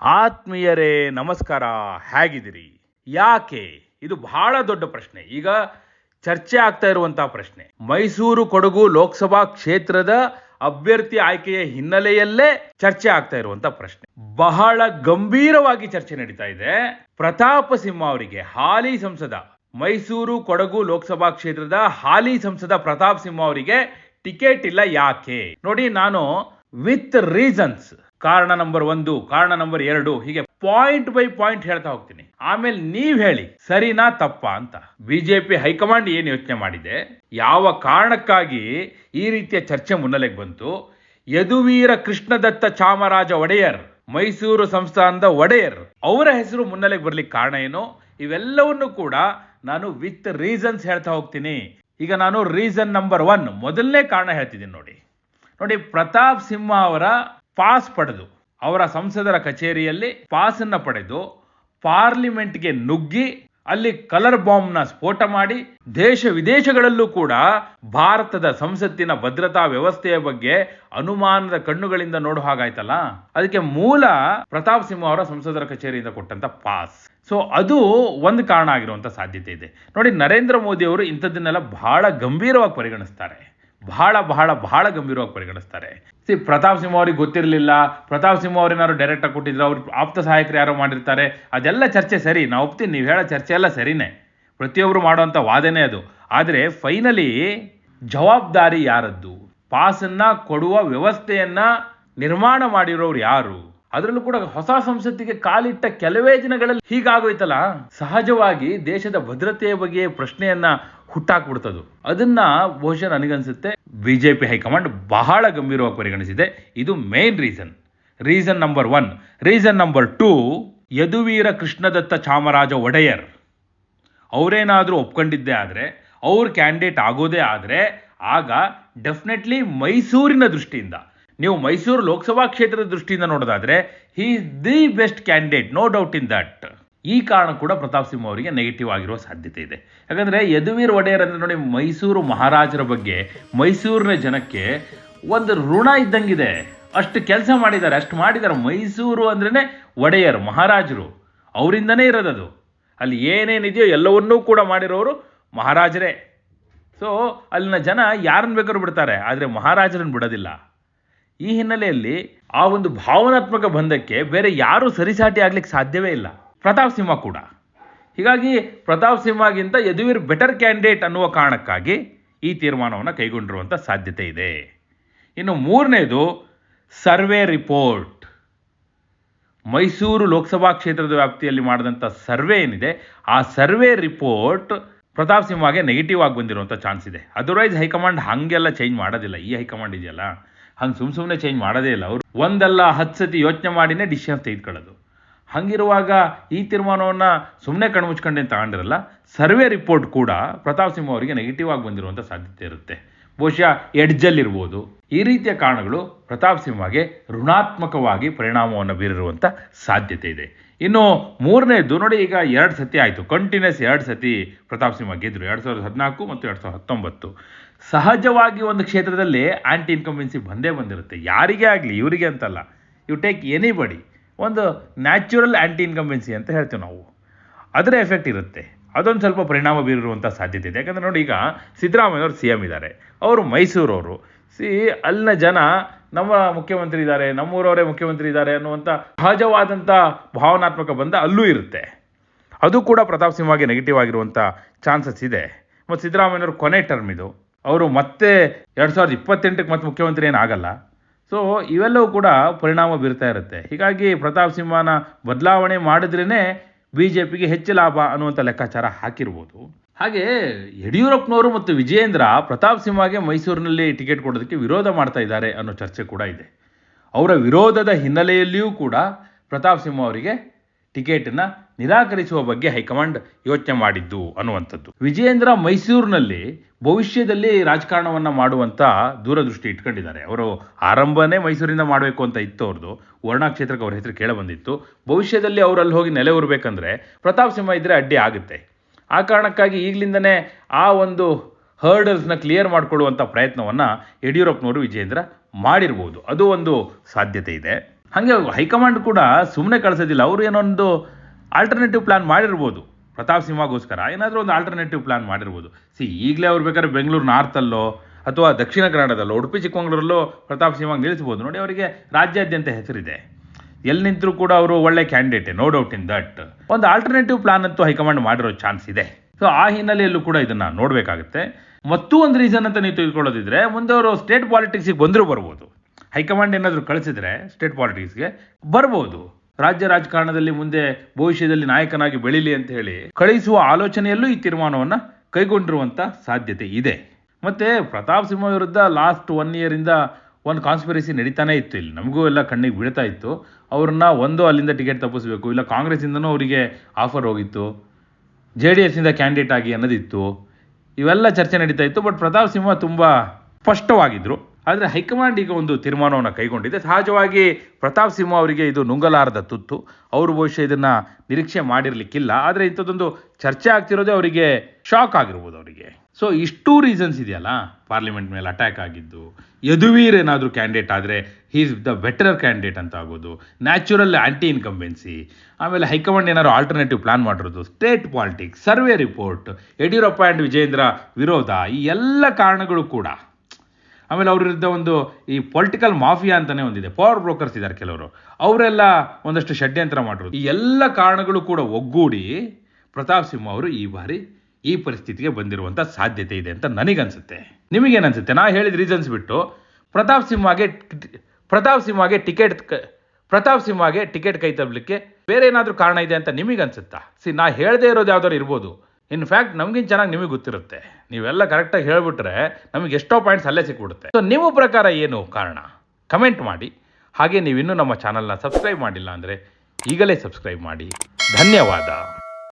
ಆತ್ಮೀಯರೇ, ನಮಸ್ಕಾರ. ಹೇಗಿದ್ದೀರಿ? ಯಾಕೆ? ಇದು ಬಹಳ ದೊಡ್ಡ ಪ್ರಶ್ನೆ. ಈಗ ಚರ್ಚೆ ಆಗ್ತಾ ಇರುವಂತಹ ಪ್ರಶ್ನೆ. ಮೈಸೂರು ಕೊಡಗು ಲೋಕಸಭಾ ಕ್ಷೇತ್ರದ ಅಭ್ಯರ್ಥಿ ಆಯ್ಕೆಯ ಹಿನ್ನೆಲೆಯಲ್ಲೇ ಚರ್ಚೆ ಆಗ್ತಾ ಇರುವಂತಹ ಪ್ರಶ್ನೆ. ಬಹಳ ಗಂಭೀರವಾಗಿ ಚರ್ಚೆ ನಡೀತಾ ಇದೆ. ಪ್ರತಾಪ ಸಿಂಹ ಅವರಿಗೆ ಹಾಲಿ ಸಂಸದ, ಮೈಸೂರು ಕೊಡಗು ಲೋಕಸಭಾ ಕ್ಷೇತ್ರದ ಹಾಲಿ ಸಂಸದ ಪ್ರತಾಪ್ ಸಿಂಹ ಅವರಿಗೆ ಟಿಕೆಟ್ ಇಲ್ಲ ಯಾಕೆ? ನೋಡಿ, ನಾನು ವಿತ್ ರೀಸನ್ಸ್ ಕಾರಣ ನಂಬರ್ ಒಂದು, ಕಾರಣ ನಂಬರ್ ಎರಡು, ಹೀಗೆ ಪಾಯಿಂಟ್ ಬೈ ಪಾಯಿಂಟ್ ಹೇಳ್ತಾ ಹೋಗ್ತೀನಿ. ಆಮೇಲೆ ನೀವ್ ಹೇಳಿ, ಸರಿನಾ ತಪ್ಪಾ ಅಂತ. ಬಿಜೆಪಿ ಹೈಕಮಾಂಡ್ ಏನ್ ಯೋಚನೆ ಮಾಡಿದೆ? ಯಾವ ಕಾರಣಕ್ಕಾಗಿ ಈ ರೀತಿಯ ಚರ್ಚೆ ಮುನ್ನೆಲೆಗೆ ಬಂತು? ಯದುವೀರ ಕೃಷ್ಣದತ್ತ ಚಾಮರಾಜ ಒಡೆಯರ್, ಮೈಸೂರು ಸಂಸ್ಥಾನದ ಒಡೆಯರ್, ಅವರ ಹೆಸರು ಮುನ್ನೆಲೆಗೆ ಬರ್ಲಿಕ್ಕೆ ಕಾರಣ ಏನು? ಇವೆಲ್ಲವನ್ನು ಕೂಡ ನಾನು ವಿತ್ ರೀಸನ್ಸ್ ಹೇಳ್ತಾ ಹೋಗ್ತೀನಿ. ಈಗ ನಾನು ರೀಸನ್ ನಂಬರ್ ಒನ್ ಮೊದಲನೇ ಕಾರಣ ಹೇಳ್ತಿದ್ದೀನಿ ನೋಡಿ. ನೋಡಿ, ಪ್ರತಾಪ್ ಸಿಂಹ ಅವರ ಪಾಸ್ ಪಡೆದು ಅವರ ಸಂಸದರ ಕಚೇರಿಯಲ್ಲಿ ಪಾಸ್ ಅನ್ನ ಪಡೆದು ಪಾರ್ಲಿಮೆಂಟ್ಗೆ ನುಗ್ಗಿ ಅಲ್ಲಿ ಕಲರ್ ಬಾಂಬ್ನ ಸ್ಫೋಟ ಮಾಡಿ ದೇಶ ವಿದೇಶಗಳಲ್ಲೂ ಕೂಡ ಭಾರತದ ಸಂಸತ್ತಿನ ಭದ್ರತಾ ವ್ಯವಸ್ಥೆಯ ಬಗ್ಗೆ ಅನುಮಾನದ ಕಣ್ಣುಗಳಿಂದ ನೋಡೋ ಹಾಗಾಯ್ತಲ್ಲ? ಅದಕ್ಕೆ ಮೂಲ ಪ್ರತಾಪ್ ಸಿಂಹ ಅವರ ಸಂಸದರ ಕಚೇರಿಯಿಂದ ಕೊಟ್ಟಂತ ಪಾಸ್. ಸೊ ಅದು ಒಂದು ಕಾರಣ ಆಗಿರುವಂತ ಸಾಧ್ಯತೆ ಇದೆ. ನೋಡಿ, ನರೇಂದ್ರ ಮೋದಿ ಅವರು ಇಂಥದ್ದನ್ನೆಲ್ಲ ಬಹಳ ಗಂಭೀರವಾಗಿ ಪರಿಗಣಿಸ್ತಾರೆ. ಬಹಳ ಬಹಳ ಬಹಳ ಗಂಭೀರವಾಗಿ ಪರಿಗಣಿಸ್ತಾರೆ. ಸಿ ಪ್ರತಾಪ್ ಸಿಂಹ ಅವ್ರಿಗೆ ಗೊತ್ತಿರಲಿಲ್ಲ. ಪ್ರತಾಪ್ ಸಿಂಹ ಅವ್ರ ಏನಾದ್ರು ಡೈರೆಕ್ಟ್ ಆಗಿ ಕೊಟ್ಟಿದ್ರು, ಅವ್ರು ಆಪ್ತ ಸಹಾಯಕರು ಯಾರೋ ಮಾಡಿರ್ತಾರೆ. ಅದೆಲ್ಲ ಚರ್ಚೆ ಸರಿ. ನಾವು ಒಪ್ತೀನಿ, ನೀವು ಹೇಳೋ ಚರ್ಚೆ ಎಲ್ಲ ಸರಿನೇ. ಪ್ರತಿಯೊಬ್ಬರು ಮಾಡುವಂಥ ವಾದನೆ ಅದು. ಆದರೆ ಫೈನಲಿ ಜವಾಬ್ದಾರಿ ಯಾರದ್ದು? ಪಾಸನ್ನ ಕೊಡುವ ವ್ಯವಸ್ಥೆಯನ್ನ ನಿರ್ಮಾಣ ಮಾಡಿರೋರು ಯಾರು? ಅದರಲ್ಲೂ ಕೂಡ ಹೊಸ ಸಂಸತ್ತಿಗೆ ಕಾಲಿಟ್ಟ ಕೆಲವೇ ದಿನಗಳಲ್ಲಿ ಹೀಗಾಗೋಯ್ತಲ್ಲ? ಸಹಜವಾಗಿ ದೇಶದ ಭದ್ರತೆಯ ಬಗ್ಗೆ ಪ್ರಶ್ನೆಯನ್ನ ಹುಟ್ಟಾಕ್ಬಿಡ್ತದು. ಅದನ್ನ ಬಹುಶಃ ನನಗನ್ಸುತ್ತೆ, ಬಿಜೆಪಿ ಹೈಕಮಾಂಡ್ ಬಹಳ ಗಂಭೀರವಾಗಿ ಪರಿಗಣಿಸಿದೆ. ಇದು main reason reason number one reason number two Yaduveera Krishnadatta Chamaraja Wadiyar. ಅವರೇನಾದರೂ ಒಪ್ಕೊಂಡಿದ್ದೇ ಆದರೆ, ಅವ್ರ ಕ್ಯಾಂಡಿಡೇಟ್ ಆಗೋದೇ ಆದರೆ, ಆಗ ಡೆಫಿನೆಟ್ಲಿ ಮೈಸೂರಿನ ದೃಷ್ಟಿಯಿಂದ, ನೀವು ಮೈಸೂರು ಲೋಕಸಭಾ ಕ್ಷೇತ್ರದ ದೃಷ್ಟಿಯಿಂದ ನೋಡೋದಾದರೆ he is the best candidate no doubt in that ಈ ಕಾರಣ ಕೂಡ ಪ್ರತಾಪ್ ಸಿಂಹ ಅವರಿಗೆ ನೆಗೆಟಿವ್ ಆಗಿರುವ ಸಾಧ್ಯತೆ ಇದೆ. ಯಾಕಂದರೆ ಯದುವೀರ್ ಒಡೆಯರ್ ಅಂದರೆ ನೋಡಿ ಮೈಸೂರು ಮಹಾರಾಜರ ಬಗ್ಗೆ ಮೈಸೂರಿನ ಜನಕ್ಕೆ ಒಂದು ಋಣ ಇದ್ದಂಗಿದೆ. ಅಷ್ಟು ಕೆಲಸ ಮಾಡಿದ್ದಾರೆ, ಅಷ್ಟು ಮಾಡಿದ್ದಾರೆ. ಮೈಸೂರು ಅಂದ್ರೇ ಒಡೆಯರ್, ಮಹಾರಾಜರು, ಅವರಿಂದನೇ ಇರೋದದು ಅಲ್ಲಿ ಏನೇನಿದೆಯೋ ಎಲ್ಲವನ್ನೂ ಕೂಡ ಮಾಡಿರೋರು ಮಹಾರಾಜರೇ. ಸೊ ಅಲ್ಲಿನ ಜನ ಯಾರನ್ನು ಬೇಕಾದ್ರೂ ಬಿಡ್ತಾರೆ, ಆದರೆ ಮಹಾರಾಜರನ್ನು ಬಿಡೋದಿಲ್ಲ. ಈ ಹಿನ್ನೆಲೆಯಲ್ಲಿ ಆ ಒಂದು ಭಾವನಾತ್ಮಕ ಬಂಧಕ್ಕೆ ಬೇರೆ ಯಾರೂ ಸರಿಸಾಟಿ ಆಗ್ಲಿಕ್ಕೆ ಸಾಧ್ಯವೇ ಇಲ್ಲ. ಪ್ರತಾಪ್ ಸಿಂಹ ಕೂಡ. ಹೀಗಾಗಿ ಪ್ರತಾಪ್ ಸಿಂಹಗಿಂತ ಯದುವೀರ್ ಬೆಟರ್ ಕ್ಯಾಂಡಿಡೇಟ್ ಅನ್ನುವ ಕಾರಣಕ್ಕಾಗಿ ಈ ತೀರ್ಮಾನವನ್ನು ಕೈಗೊಂಡಿರುವಂಥ ಸಾಧ್ಯತೆ ಇದೆ. ಇನ್ನು ಮೂರನೇದು, ಸರ್ವೆ ರಿಪೋರ್ಟ್ ಮೈಸೂರು ಲೋಕಸಭಾ ಕ್ಷೇತ್ರದ ವ್ಯಾಪ್ತಿಯಲ್ಲಿ ಮಾಡಿದಂಥ ಸರ್ವೆ ಏನಿದೆ, ಆ ಸರ್ವೆ ರಿಪೋರ್ಟ್ ಪ್ರತಾಪ್ ಸಿಂಹಗೆ ನೆಗೆಟಿವ್ ಆಗಿ ಬಂದಿರುವಂಥ ಚಾನ್ಸ್ ಇದೆ. ಅದರ್ವೈಸ್ ಹೈಕಮಾಂಡ್ ಹಾಗೆಲ್ಲ ಚೇಂಜ್ ಮಾಡೋದಿಲ್ಲ. ಈ ಹೈಕಮಾಂಡ್ ಇದೆಯಲ್ಲ? ಹಂಗೆ ಸುಮ್ಮ ಸುಮ್ಮನೆ ಚೇಂಜ್ ಮಾಡೋದೇ ಇಲ್ಲ. ಅವರು ಒಂದಲ್ಲ ಹತ್ತು ಸತಿ ಯೋಚನೆ ಮಾಡಿನೇ ಡಿಸಿಷನ್ ತೆಗೆದುಕೊಳ್ಳೋದು. ಹಂಗಿರುವಾಗ ಈ ತೀರ್ಮಾನವನ್ನು ಸುಮ್ಮನೆ ಕಣ್ಮುಚ್ಕೊಂಡೇನು ತಗೊಂಡಿರಲ್ಲ, ಸರ್ವೆ ರಿಪೋರ್ಟ್ ಕೂಡ ಪ್ರತಾಪ್ ಸಿಂಹ ಅವರಿಗೆ ನೆಗೆಟಿವ್ ಆಗಿ ಬಂದಿರುವಂಥ ಸಾಧ್ಯತೆ ಇರುತ್ತೆ. ಬಹುಶಃ ಎಡ್ಜಲ್ಲಿರ್ಬೋದು. ಈ ರೀತಿಯ ಕಾರಣಗಳು ಪ್ರತಾಪ್ ಸಿಂಹಗೆ ಋಣಾತ್ಮಕವಾಗಿ ಪರಿಣಾಮವನ್ನು ಬೀರಿರುವಂಥ ಸಾಧ್ಯತೆ ಇದೆ. ಇನ್ನು ಮೂರನೇದು ನೋಡಿ, ಈಗ ಎರಡು ಸತಿ ಆಯಿತು. ಕಂಟಿನ್ಯೂಸ್ ಎರಡು ಸತಿ ಪ್ರತಾಪ್ ಸಿಂಹ ಗೆದ್ದರು ಎರಡು ಸಾವಿರದ ಹದಿನಾಲ್ಕು ಮತ್ತು ಎರಡು ಸಾವಿರದ ಹತ್ತೊಂಬತ್ತು. ಸಹಜವಾಗಿ ಒಂದು ಕ್ಷೇತ್ರದಲ್ಲಿ ಆ್ಯಂಟಿ ಇನ್ಕಂಬೆನ್ಸಿ ಬಂದೇ ಬಂದಿರುತ್ತೆ. ಯಾರಿಗೇ ಆಗಲಿ, ಇವರಿಗೆ ಅಂತಲ್ಲ. ಯು ಟೇಕ್ ಎನಿಬಡಿ ಒಂದು ನ್ಯಾಚುರಲ್ ಆ್ಯಂಟಿ ಇನ್ಕಂಬೆನ್ಸಿ ಅಂತ ಹೇಳ್ತೀವಿ ನಾವು. ಅದರ ಎಫೆಕ್ಟ್ ಇರುತ್ತೆ. ಅದೊಂದು ಸ್ವಲ್ಪ ಪರಿಣಾಮ ಬೀರಿರುವಂಥ ಸಾಧ್ಯತೆ ಇದೆ. ಯಾಕಂದರೆ ನೋಡಿ ಈಗ ಸಿದ್ದರಾಮಯ್ಯವ್ರು ಸಿ ಎಂ ಇದ್ದಾರೆ. ಅವರು ಮೈಸೂರವರು. ಸಿ, ಅಲ್ಲಿನ ಜನ ನಮ್ಮ ಮುಖ್ಯಮಂತ್ರಿ ಇದ್ದಾರೆ, ನಮ್ಮೂರವರೇ ಮುಖ್ಯಮಂತ್ರಿ ಇದ್ದಾರೆ ಅನ್ನುವಂಥ ಸಹಜವಾದಂಥ ಭಾವನಾತ್ಮಕ ಬಂಧ ಅಲ್ಲೂ ಇರುತ್ತೆ. ಅದು ಕೂಡ ಪ್ರತಾಪ್ ಸಿಂಹಗೆ ನೆಗೆಟಿವ್ ಆಗಿರುವಂಥ ಚಾನ್ಸಸ್ ಇದೆ. ಮತ್ತು ಸಿದ್ದರಾಮಯ್ಯವ್ರ ಕೊನೆ ಟರ್ಮ್ ಇದು. ಅವರು ಮತ್ತೆ ಎರಡು ಸಾವಿರದ ಇಪ್ಪತ್ತೆಂಟಕ್ಕೆ ಮತ್ತೆ ಮುಖ್ಯಮಂತ್ರಿ ಏನಾಗಲ್ಲ ಸೊ ಇವೆಲ್ಲವೂ ಕೂಡ ಪರಿಣಾಮ ಬೀರ್ತಾ ಇರುತ್ತೆ. ಹೀಗಾಗಿ ಪ್ರತಾಪ್ ಸಿಂಹನ ಬದಲಾವಣೆ ಮಾಡಿದ್ರೇ ಬಿ ಜೆ ಪಿಗೆ ಹೆಚ್ಚು ಲಾಭ ಅನ್ನುವಂಥ ಲೆಕ್ಕಾಚಾರ ಹಾಕಿರ್ಬೋದು. ಹಾಗೆ ಯಡಿಯೂರಪ್ಪನವರು ಮತ್ತು ವಿಜಯೇಂದ್ರ ಪ್ರತಾಪ್ ಸಿಂಹಗೆ ಮೈಸೂರಿನಲ್ಲಿ ಟಿಕೆಟ್ ಕೊಡೋದಕ್ಕೆ ವಿರೋಧ ಮಾಡ್ತಾ ಇದ್ದಾರೆ ಅನ್ನೋ ಚರ್ಚೆ ಕೂಡ ಇದೆ. ಅವರ ವಿರೋಧದ ಹಿನ್ನೆಲೆಯಲ್ಲಿಯೂ ಕೂಡ ಪ್ರತಾಪ್ ಸಿಂಹ ಅವರಿಗೆ ಟಿಕೆಟನ್ನು ನಿರಾಕರಿಸುವ ಬಗ್ಗೆ ಹೈಕಮಾಂಡ್ ಯೋಚನೆ ಮಾಡಿದ್ದು ಅನ್ನುವಂಥದ್ದು. ವಿಜಯೇಂದ್ರ ಮೈಸೂರಿನಲ್ಲಿ ಭವಿಷ್ಯದಲ್ಲಿ ರಾಜಕಾರಣವನ್ನು ಮಾಡುವಂಥ ದೂರದೃಷ್ಟಿ ಇಟ್ಕೊಂಡಿದ್ದಾರೆ. ಅವರು ಆರಂಭನೇ ಮೈಸೂರಿಂದ ಮಾಡಬೇಕು ಅಂತ ಇತ್ತು ಅವ್ರದ್ದು ವರ್ಣಾ ಕ್ಷೇತ್ರಕ್ಕೆ ಅವ್ರ ಹೆಸರು ಕೇಳಬಂದಿತ್ತು. ಭವಿಷ್ಯದಲ್ಲಿ ಅವರು ಅಲ್ಲಿ ಹೋಗಿ ನೆಲೆ ಉರಬೇಕಂದ್ರೆ ಪ್ರತಾಪ್ ಸಿಂಹ ಇದ್ದರೆ ಅಡ್ಡಿ ಆಗುತ್ತೆ. ಆ ಕಾರಣಕ್ಕಾಗಿ ಈಗಲಿಂದನೇ ಆ ಒಂದು ಹರ್ಡಲ್ಸ್ನ ಕ್ಲಿಯರ್ ಮಾಡಿಕೊಳ್ಳುವಂಥ ಪ್ರಯತ್ನವನ್ನು ಯಡಿಯೂರಪ್ಪನವರು ವಿಜಯೇಂದ್ರ ಮಾಡಿರ್ಬೋದು. ಅದು ಒಂದು ಸಾಧ್ಯತೆ ಇದೆ. ಹಾಗೆ ಹೈಕಮಾಂಡ್ ಕೂಡ ಸುಮ್ಮನೆ ಕಳಿಸೋದಿಲ್ಲ. ಅವರು ಏನೊಂದು ಆಲ್ಟರ್ನೇಟಿವ್ ಪ್ಲಾನ್ ಮಾಡಿರ್ಬೋದು. ಪ್ರತಾಪ್ ಸಿಂಹಗೋಸ್ಕರ ಏನಾದರೂ ಒಂದು ಆಲ್ಟರ್ನೇಟಿವ್ ಪ್ಲಾನ್ ಮಾಡಿರ್ಬೋದು. ಸಿ, ಈಗಲೇ ಅವ್ರು ಬೇಕಾದ್ರೆ ಬೆಂಗಳೂರು ನಾರ್ತಲ್ಲೋ ಅಥವಾ ದಕ್ಷಿಣ ಕನ್ನಡದಲ್ಲೋ, ಉಡುಪಿ, ಚಿಕ್ಕಮಗಳೂರಲ್ಲೋ ಪ್ರತಾಪ್ ಸಿಂಹ ನಿಲ್ಲಿಸ್ಬೋದು. ನೋಡಿ, ಅವರಿಗೆ ರಾಜ್ಯಾದ್ಯಂತ ಹೆಸರಿದೆ. ಎಲ್ಲಿ ನಿಂತರೂ ಕೂಡ ಅವರು ಒಳ್ಳೆ ಕ್ಯಾಂಡಿಡೇಟೆ ನೋ ಡೌಟ್ ಇನ್ ದಟ್ ಒಂದು ಆಲ್ಟರ್ನೇಟಿವ್ ಪ್ಲಾನ್ ಅಂತೂ ಹೈಕಮಾಂಡ್ ಮಾಡಿರೋ ಚಾನ್ಸ್ ಇದೆ. ಸೊ ಆ ಹಿನ್ನೆಲೆಯಲ್ಲೂ ಕೂಡ ಇದನ್ನು ನೋಡಬೇಕಾಗುತ್ತೆ. ಮತ್ತೂ ಒಂದು ರೀಸನ್ ಅಂತ ನೀವು ತಿಳ್ಕೊಳ್ಳೋದಿದ್ರೆ, ಮುಂದೆ ಅವರು ಸ್ಟೇಟ್ ಪಾಲಿಟಿಕ್ಸಿಗೆ ಬಂದರೂ ಬರ್ಬೋದು. ಹೈಕಮಾಂಡ್ ಏನಾದರೂ ಕಳಿಸಿದ್ರೆ ಸ್ಟೇಟ್ ಪಾಲಿಟಿಕ್ಸ್ಗೆ ಬರ್ಬೋದು. ರಾಜ್ಯ ರಾಜಕಾರಣದಲ್ಲಿ ಮುಂದೆ ಭವಿಷ್ಯದಲ್ಲಿ ನಾಯಕನಾಗಿ ಬೆಳೀಲಿ ಅಂತ ಹೇಳಿ ಕಳಿಸುವ ಆಲೋಚನೆಯಲ್ಲೂ ಈ ತೀರ್ಮಾನವನ್ನು ಕೈಗೊಂಡಿರುವಂಥ ಸಾಧ್ಯತೆ ಇದೆ. ಮತ್ತು ಪ್ರತಾಪ್ ಸಿಂಹ ವಿರುದ್ಧ ಲಾಸ್ಟ್ ಒನ್ ಇಯರಿಂದ ಒಂದು ಕಾನ್ಸ್ಪಿರಸಿ ನಡೀತಾನೆ ಇತ್ತು. ಇಲ್ಲಿ ನಮಗೂ ಎಲ್ಲ ಕಣ್ಣಿಗೆ ಬೀಳ್ತಾ ಇತ್ತು. ಅವ್ರನ್ನ ಒಂದು ಅಲ್ಲಿಂದ ಟಿಕೆಟ್ ತಪ್ಪಿಸ್ಬೇಕು. ಇಲ್ಲ ಕಾಂಗ್ರೆಸ್ಸಿಂದನೂ ಅವರಿಗೆ ಆಫರ್ ಹೋಗಿತ್ತು. ಜೆ ಡಿ ಎಸ್ನಿಂದ ಕ್ಯಾಂಡಿಡೇಟ್ ಆಗಿ ಅನ್ನೋದಿತ್ತು. ಇವೆಲ್ಲ ಚರ್ಚೆ ನಡೀತಾ ಇತ್ತು. ಬಟ್ ಪ್ರತಾಪ್ ಸಿಂಹ ತುಂಬ ಸ್ಪಷ್ಟವಾಗಿದ್ರು. ಆದರೆ ಹೈಕಮಾಂಡ್ ಈಗ ಒಂದು ತೀರ್ಮಾನವನ್ನು ಕೈಗೊಂಡಿದೆ. ಸಹಜವಾಗಿ ಪ್ರತಾಪ್ ಸಿಂಹ ಅವರಿಗೆ ಇದು ನುಂಗಲಾರದ ತುತ್ತು. ಅವರು ಬಹುಶಃ ಇದನ್ನು ನಿರೀಕ್ಷೆ ಮಾಡಿರಲಿಕ್ಕಿಲ್ಲ. ಆದರೆ ಇಂಥದ್ದೊಂದು ಚರ್ಚೆ ಆಗ್ತಿರೋದೇ ಅವರಿಗೆ ಶಾಕ್ ಆಗಿರ್ಬೋದು ಅವರಿಗೆ. ಸೊ ಇಷ್ಟು ರೀಸನ್ಸ್ ಇದೆಯಲ್ಲ? ಪಾರ್ಲಿಮೆಂಟ್ ಮೇಲೆ ಅಟ್ಯಾಕ್ ಆಗಿದ್ದು, ಯದುವೀರ್ ಏನಾದರೂ ಕ್ಯಾಂಡಿಡೇಟ್ ಆದರೆ ಈಸ್ ದ ಬೆಟರ್ ಕ್ಯಾಂಡಿಡೇಟ್ ಅಂತ ಆಗೋದು ನ್ಯಾಚುರಲ್ ಆ್ಯಂಟಿ ಇನ್ಕಂಬೆನ್ಸಿ ಆಮೇಲೆ ಹೈಕಮಾಂಡ್ ಏನಾದ್ರು ಆಲ್ಟರ್ನೇಟಿವ್ ಪ್ಲಾನ್ ಮಾಡಿರೋದು state politics survey report Yediyurappa and Vijayendra ವಿರೋಧ, ಈ ಎಲ್ಲ ಕಾರಣಗಳು ಕೂಡ ಆಮೇಲೆ ಅವ್ರ ವಿರುದ್ಧ ಒಂದು ಈ ಪೊಲಿಟಿಕಲ್ ಮಾಫಿಯಾ ಅಂತಲೇ ಒಂದಿದೆ. ಪವರ್ ಬ್ರೋಕರ್ಸ್ ಇದ್ದಾರೆ ಕೆಲವರು. ಅವರೆಲ್ಲ ಒಂದಷ್ಟು ಷಡ್ಯಂತ್ರ ಮಾಡಿರೋದು. ಈ ಎಲ್ಲ ಕಾರಣಗಳು ಕೂಡ ಒಗ್ಗೂಡಿ ಪ್ರತಾಪ್ ಸಿಂಹ ಅವರು ಈ ಬಾರಿ ಈ ಪರಿಸ್ಥಿತಿಗೆ ಬಂದಿರುವಂಥ ಸಾಧ್ಯತೆ ಇದೆ ಅಂತ ನನಗನ್ಸುತ್ತೆ. ನಿಮಗೇನನ್ಸುತ್ತೆ? ನಾ ಹೇಳಿದ ರೀಸನ್ಸ್ ಬಿಟ್ಟು ಪ್ರತಾಪ್ ಸಿಂಹಗೆ ಪ್ರತಾಪ್ ಸಿಂಹಗೆ ಟಿಕೆಟ್ ಪ್ರತಾಪ್ ಸಿಂಹಗೆ ಟಿಕೆಟ್ ಕೈ ತರಲಿಕ್ಕೆ ಬೇರೆ ಏನಾದರೂ ಕಾರಣ ಇದೆ ಅಂತ ನಿಮಗನ್ಸುತ್ತಾ? ಸಿ, ನಾ ಹೇಳದೇ ಇರೋದು ಯಾವ್ದಾದ್ರು ಇರ್ಬೋದು. ಇನ್ಫ್ಯಾಕ್ಟ್ ನಮಗಿಂತ ಚೆನ್ನಾಗಿ ನಿಮಗೆ ಗೊತ್ತಿರುತ್ತೆ. ನೀವೆಲ್ಲ ಕರೆಕ್ಟಾಗಿ ಹೇಳ್ಬಿಟ್ರೆ ನಮಗೆ ಎಷ್ಟೋ ಪಾಯಿಂಟ್ಸ್ ಅಲ್ಲೇ ಸಿಕ್ಬಿಡುತ್ತೆ. ಸೊ ನಿಮ್ಮ ಪ್ರಕಾರ ಏನು ಕಾರಣ? ಕಮೆಂಟ್ ಮಾಡಿ. ಹಾಗೆ ನೀವಿನ್ನೂ ನಮ್ಮ ಚಾನಲ್ನ ಸಬ್ಸ್ಕ್ರೈಬ್ ಮಾಡಿಲ್ಲ ಅಂದರೆ ಈಗಲೇ ಸಬ್ಸ್ಕ್ರೈಬ್ ಮಾಡಿ. ಧನ್ಯವಾದ.